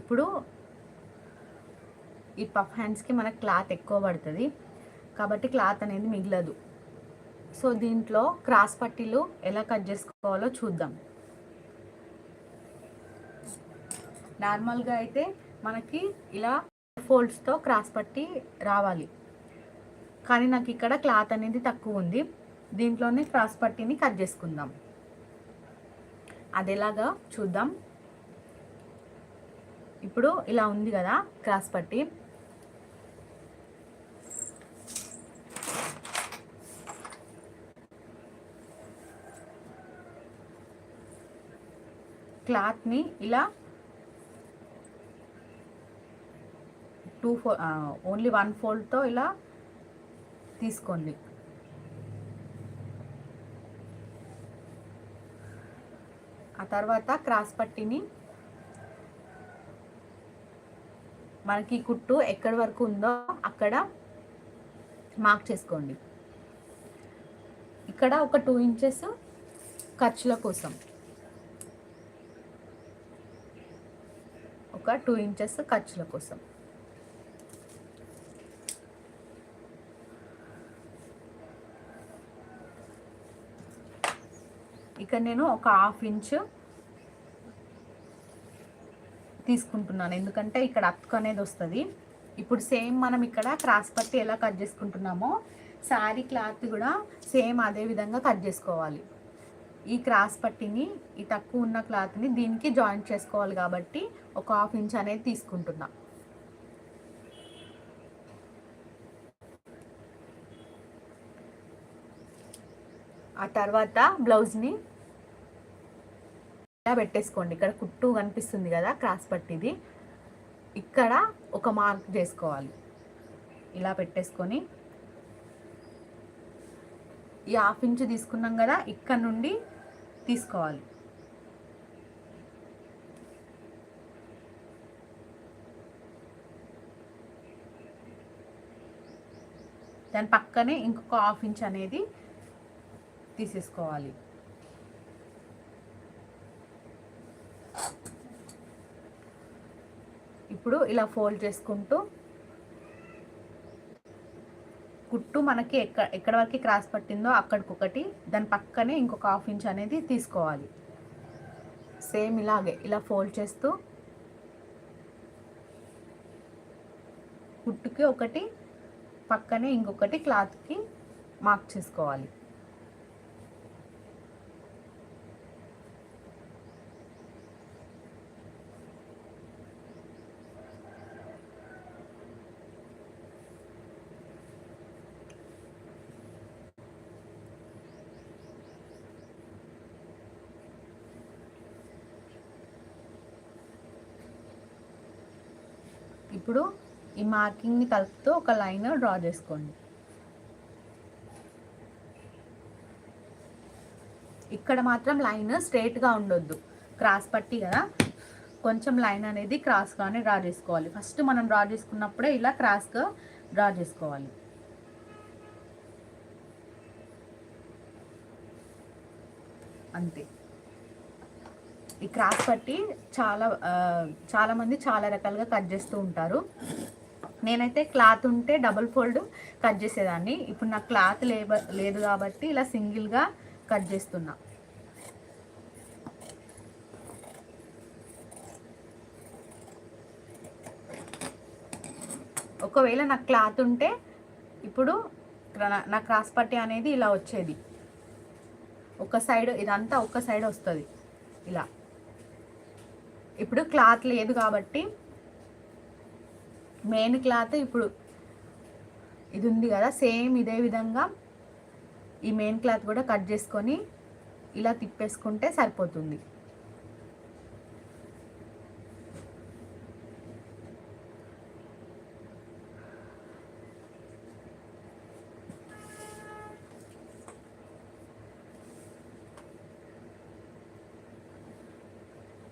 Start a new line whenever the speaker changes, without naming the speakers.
ఇప్పుడు ఈ పఫ్ హ్యాండ్స్కి మనకు క్లాత్ ఎక్కువ పడుతుంది. కాబట్టి క్లాత్ అనేది మిగలదు. సో దీంట్లో క్రాస్ పట్టీలు ఎలా కట్ చేసుకోవాలో చూద్దాం. నార్మల్గా అయితే మనకి ఇలా ఫోల్డ్స్తో క్రాస్ పట్టి రావాలి. కానీ నాకు ఇక్కడ క్లాత్ అనేది తక్కువ ఉంది. దీంట్లోనే క్రాస్ పట్టీని కట్ చేసుకుందాం. అది ఎలాగా చూద్దాం. ఇప్పుడు ఇలా ఉంది కదా క్రాస్ పట్టి. క్లాత్ని ఇలా టూ ఫో ఓన్లీ వన్ ఫోల్డ్తో ఇలా తీసుకోండి. ఆ తర్వాత క్రాస్ పట్టిని మనకి కుట్టు ఎక్కడి వరకు ఉందో అక్కడ మార్క్ చేసుకోండి. ఇక్కడ ఒక టూ ఇంచెస్ ఖర్చుల కోసం. ఒక టూ ఇంచెస్ ఖర్చుల కోసం. ఇక్కడ నేను ఒక హాఫ్ ఇంచు తీసుకుంటున్నాను. ఎందుకంటే ఇక్కడ అతుకు అనేది వస్తుంది. ఇప్పుడు సేమ్ మనం ఇక్కడ క్రాస్ పట్టి ఎలా కట్ చేసుకుంటున్నామో శారీ క్లాత్ కూడా సేమ్ అదే విధంగా కట్ చేసుకోవాలి. ఈ క్రాస్ పట్టిని ఈ తక్కువ ఉన్న క్లాత్ని దీనికి జాయింట్ చేసుకోవాలి కాబట్టి ఒక హాఫ్ ఇంచ్ అనేది తీసుకుంటున్నా. ఆ తర్వాత బ్లౌజ్ని ఇలా పెట్టేసుకోండి. ఇక్కడ కుట్టు కనిపిస్తుంది కదా క్రాస్ పట్టిది. ఇక్కడ ఒక మార్క్ చేసుకోవాలి. ఇలా పెట్టేసుకొని. ఈ హాఫ్ ఇంచ్ తీసుకున్నాం కదా ఇక్కడ నుండి తీసుకోవాలి. దాని పక్కనే ఇంకొక హాఫ్ ఇంచ్ అనేది తీసేసుకోవాలి. ఇప్పుడు ఇలా ఫోల్డ్ చేసుకుంటూ కుట్టు మనకి ఎక్క ఎక్కడ వరకు క్రాస్ పట్టిందో అక్కడికొకటి దాని పక్కనే ఇంకొక హాఫ్ ఇంచ్ అనేది తీసుకోవాలి. సేమ్ ఇలాగే ఇలా ఫోల్డ్ చేస్తూ కుట్టుకి ఒకటి పక్కనే ఇంకొకటి క్లాత్కి మార్క్ చేసుకోవాలి. ఇప్పుడు ఈ మార్కింగ్ని కలుపుతూ ఒక లైన్ డ్రా చేసుకోండి. ఇక్కడ మాత్రం లైన్ స్ట్రేట్గా ఉండొద్దు. క్రాస్ పట్టి కదా? కొంచెం లైన్ అనేది క్రాస్గానే డ్రా చేసుకోవాలి. ఫస్ట్ మనం డ్రా చేసుకున్నప్పుడే ఇలా క్రాస్గా డ్రా చేసుకోవాలి. అంతే. ఈ క్రాస్ పట్టి చాలా చాలామంది చాలా మంది చాలా రకాలుగా కట్ చేస్తూ ఉంటారు. నేనైతే క్లాత్ ఉంటే డబుల్ ఫోల్డ్ కట్ చేసేదాన్ని. ఇప్పుడు నాకు క్లాత్ లేదు కాబట్టి ఇలా సింగిల్గా కట్ చేస్తున్నా. ఒకవేళ నాకు క్లాత్ ఉంటే ఇప్పుడు నా క్రాస్ పట్టి అనేది ఇలా వచ్చేది. ఒక సైడ్ ఇదంతా ఒక సైడ్ వస్తుంది. ఇలా. ఇప్పుడు క్లాత్ లేదు కాబట్టి మెయిన్ క్లాత్ ఇప్పుడు ఇది ఉంది కదా సేమ్ ఇదే విధంగా ఈ మెయిన్ క్లాత్ కూడా కట్ చేసుకొని ఇలా తిప్పేసుకుంటే సరిపోతుంది.